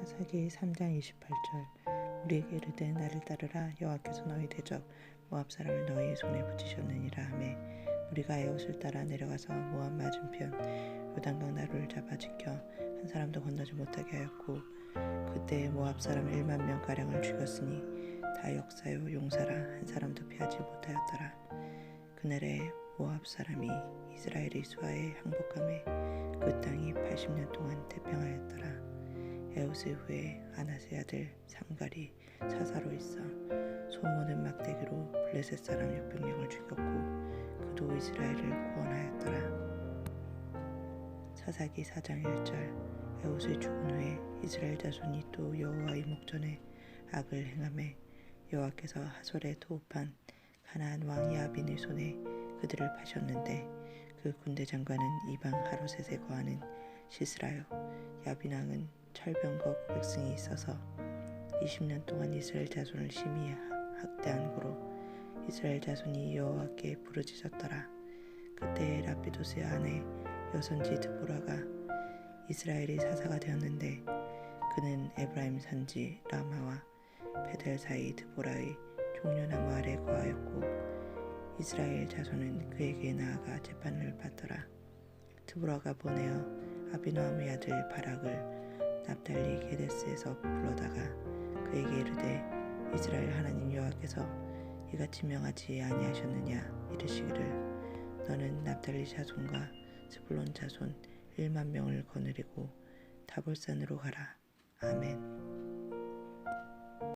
사사기 3장 28절. 우리에게 이르되 나를 따르라. 여호와께서 너희 대적 모압 사람을 너희 손에 붙이셨느니라 하매 우리가 에옷을 따라 내려가서 모압 맞은편 요단강 나루를 잡아 지켜 한 사람도 건너지 못하게 하였고 그때 모압 사람 1만 명 가량을 죽였으니 다 역사요 용사라 한 사람도 피하지 못하였더라. 그날에 모압 사람이 이스라엘의 수하에 항복함에 그 땅이 80년 동안 태평하였더라 에우스 후에 아나세 아들 삼갈이 사사로 있어 소모는 막대기로 블레셋 사람 600명을 죽였고 그도 이스라엘을 구원하였더라. 사사기 4장 1절 에우스의 죽은 후에 이스라엘 자손이 또 여호와의 목전에 악을 행함에 여호와께서 하솔에 도읍한 가나안 왕 야빈의 손에 그들을 파셨는데 그 군대 장관은 이방 하루셋에 거하는 시스라요. 야빈 왕은 철병거 900승이 있어서 20년 동안 이스라엘 자손을 심히 학대한 고로 이스라엘 자손이 여호와께 부르짖었더라. 그때 라피도스의 아내 여선지 드보라가 이스라엘의 사사가 되었는데 그는 에브라임 산지 라마와 베델 사이 드보라의 종려나무 아래 거하였고 이스라엘 자손은 그에게 나아가 재판을 받더라. 드보라가 보내어 아비노함의 아들 바락을 납달리 게데스에서 불러다가 그에게 이르되 이스라엘 하나님 여호와께서 이같이 명하지 아니하셨느냐? 이르시기를 너는 납달리 자손과 스불론 자손 1만 명을 거느리고 다볼산으로 가라. 아멘